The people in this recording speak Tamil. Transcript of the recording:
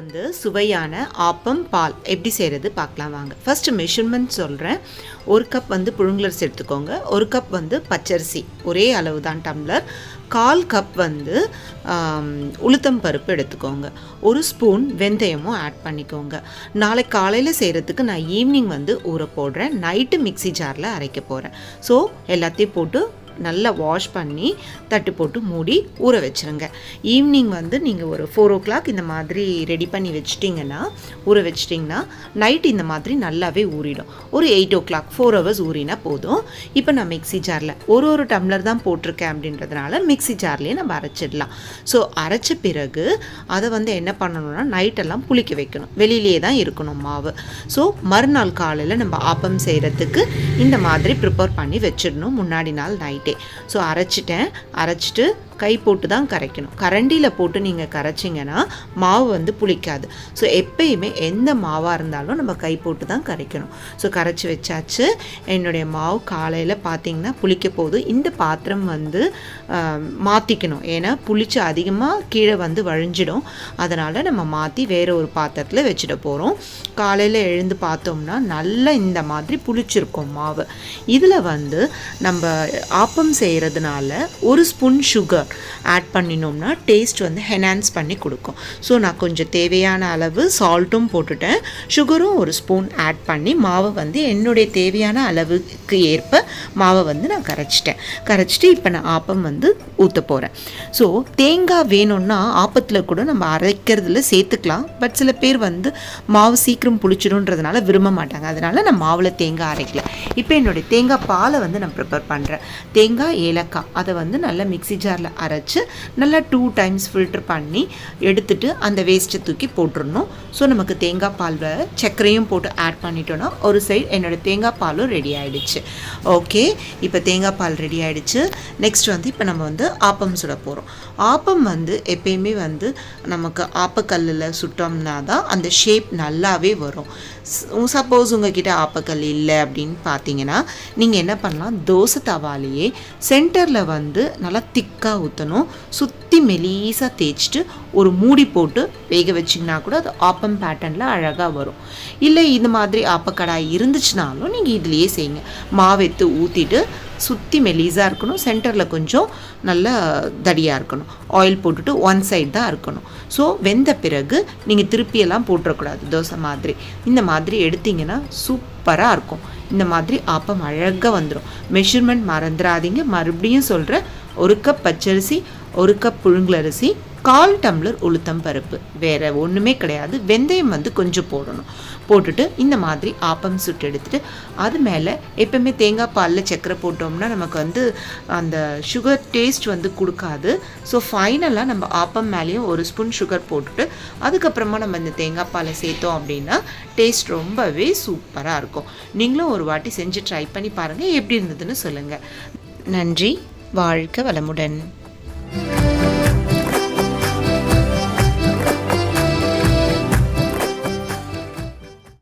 வந்து சுவையான ஆப்பம் பால். எப்படி செய்கிறது பார்க்கலாம் வாங்க. ஃபஸ்ட்டு மெஷர்மெண்ட் சொல்கிறேன் ஒரு கப் வந்து புழுங்கலரிசி எடுத்துக்கோங்க. ஒரு கப் வந்து பச்சரிசி. ஒரே அளவு தான் டம்ளர் கால் கப் வந்து உளுத்தம் பருப்பு எடுத்துக்கோங்க. ஒரு ஸ்பூன் வெந்தயமும் ஆட் பண்ணிக்கோங்க. நாளை காலையில் செய்கிறதுக்கு நான் ஈவினிங் வந்து ஊற போடுறேன். நைட்டு மிக்ஸி ஜாரில் அரைக்க போகிறேன் ஸோ எல்லாத்தையும் போட்டு நல்லா வாஷ் பண்ணி தட்டு போட்டு மூடி ஊற வச்சிருங்க. ஈவினிங் வந்து நீங்கள் ஒரு ஃபோர் ஓ கிளாக் இந்த மாதிரி ரெடி பண்ணி வச்சிட்டிங்கன்னா ஊற வச்சிட்டிங்கன்னா நைட் இந்த மாதிரி நல்லாவே ஊறிடும். ஒரு eight o'clock four hours ஊறினா போதும். இப்போ நான் மிக்ஸி ஜாரில் ஒரு ஒரு டம்ளர் தான் போட்டிருக்கேன் அப்படின்றதுனால மிக்ஸி ஜார்லேயே நம்ம அரைச்சிடலாம். ஸோ அரைச்ச பிறகு அதை வந்து என்ன பண்ணணும்னா நைட்டெல்லாம் புளிக்க வைக்கணும். வெளியிலேயே தான் இருக்கணும் மாவு. ஸோ மறுநாள் காலையில் நம்ம ஆப்பம் செய்கிறதுக்கு இந்த மாதிரி ப்ரிப்பேர் பண்ணி வச்சிடணும். முன்னாடி நாள் நைட்டே ஸோ அரைச்சிட்டேன். அரைச்சிட்டு கை போட்டு தான் கரைக்கணும். கரண்டியில் போட்டு நீங்கள் கரைச்சிங்கன்னா மாவு வந்து புளிக்காது. ஸோ எப்பயுமே எந்த மாவாக இருந்தாலும் நம்ம கை போட்டு தான் கரைக்கணும். ஸோ கரைச்சி வச்சாச்சு. என்னுடைய மாவு காலையில் பார்த்தீங்கன்னா புளிக்க போகுது. இந்த பாத்திரம் வந்து மாற்றிக்கணும் ஏன்னா புளிச்சு அதிகமாக கீழே வந்து வழிஞ்சிடும். அதனால் நம்ம மாற்றி வேறு ஒரு பாத்திரத்தில் வச்சுட போகிறோம் காலையில் எழுந்து பார்த்தோம்னா நல்லா இந்த மாதிரி புளிச்சிருக்கும் மாவு. இதில் வந்து நம்ம ஆப்பம் செய்கிறதுனால ஒரு ஸ்பூன் சுகர் ஆட் பண்ணினோம்னா டேஸ்ட் வந்து ஹெனான்ஸ் பண்ணி கொடுக்கும். ஸோ நான் கொஞ்சம் தேவையான அளவு சால்ட்டும் போட்டுட்டேன். சுகரும் ஒரு ஸ்பூன் ஆட் பண்ணி மாவை வந்து என்னுடைய தேவையான அளவுக்கு ஏற்ப மாவை வந்து நான் கரைச்சிட்டேன். கரைச்சிட்டு இப்போ நான் ஆப்பம் வந்து ஊற்ற போகிறேன் ஸோ தேங்காய் வேணும்னா ஆப்பத்தில் கூட நம்ம அரைக்கிறதுல சேர்த்துக்கலாம். பட் சில பேர் வந்து மாவு சீக்கிரம் புளிச்சிடும்ன்றதுனால விரும்ப மாட்டாங்க. அதனால நான் மாவில் தேங்காய் அரைக்கல. இப்போ என்னுடைய தேங்காய் பாலை வந்து நான் ப்ரிப்பேர் பண்ணுறேன் தேங்காய் ஏலக்காய் அதை வந்து நல்லா மிக்ஸி ஜாரில் அரைச்சு நல்லா டூ டைம்ஸ் ஃபில்டர் பண்ணி எடுத்துட்டு அந்த வேஸ்ட்டை தூக்கி போட்டுடணும் ஸோ நமக்கு தேங்காய் பாலில் சர்க்கரையும் போட்டு ஆட் பண்ணிட்டோன்னா ஒரு சைடு என்னோட தேங்காய் பாலும் ரெடி ஆகிடுச்சு ஓகே இப்போ தேங்காய் பால் ரெடி ஆகிடுச்சு நெக்ஸ்ட் வந்து இப்போ நம்ம வந்து ஆப்பம் சுட போகிறோம் ஆப்பம் வந்து எப்பயுமே வந்து நமக்கு ஆப்பக்கல்லில் சுட்டோம்னா தான் அந்த ஷேப் நல்லாவே வரும். சப்போஸ் உங்ககிட்ட ஆப்பக்கல் இல்லை அப்படின்னு பார்த்தீங்கன்னா நீங்கள் என்ன பண்ணலாம்? தோசை தவாலேயே சென்டரில் வந்து நல்லா திக்காக ஊற்றணும் சுற்றி மெலீஸாக தேய்ச்சிட்டு ஒரு மூடி போட்டு வேக வச்சிங்கன்னா கூட அது ஆப்பம் பேட்டர்னில் அழகாக வரும். இல்லை இது மாதிரி ஆப்பக்கடாய் இருந்துச்சுனாலும் நீங்கள் இதுலேயே செய்யுங்க. மாவெத்து ஊற்றிட்டு சுற்றி மெலீஸாக இருக்கணும். சென்டரில் கொஞ்சம் நல்லா தடியாக இருக்கணும். ஆயில் போட்டுட்டு ஒன் சைடு தான் இருக்கணும். ஸோ வெந்த பிறகு நீங்கள் திருப்பியெல்லாம் போட்டுறக்கூடாது. தோசை மாதிரி. இந்த மாதிரி எடுத்தீங்கன்னா சூப்பராக இருக்கும். இந்த மாதிரி ஆப்பம் அழகாக வந்துடும் மெஷர்மெண்ட் மறந்துடாதீங்க மறுபடியும் சொல்கிற ஒரு கப் பச்சரிசி ஒரு கப் புழுங்கலரிசி கால் டம்ளர் உளுத்தம் பருப்பு. வேறு ஒன்றுமே கிடையாது. வெந்தயம் வந்து கொஞ்சம் போடணும். போட்டுட்டு இந்த மாதிரி ஆப்பம் சுட்டு எடுத்துட்டு அது மேலே எப்போவுமே தேங்காய் பாலில் சக்கரை போட்டோம்னா நமக்கு வந்து அந்த சுகர் டேஸ்ட் வந்து கொடுக்காது. ஸோ ஃபைனலாக நம்ம ஆப்பம் மேலேயும் ஒரு ஸ்பூன் சுகர் போட்டுட்டு அதுக்கப்புறமா நம்ம இந்த தேங்காய் பாலை சேர்த்தோம் அப்படின்னா டேஸ்ட் ரொம்பவே சூப்பராக இருக்கும். நீங்களும் ஒரு வாட்டி செஞ்சு ட்ரை பண்ணி பாருங்கள் எப்படி இருந்ததுன்னு சொல்லுங்கள் நன்றி. வாழ்க வளமுடன்.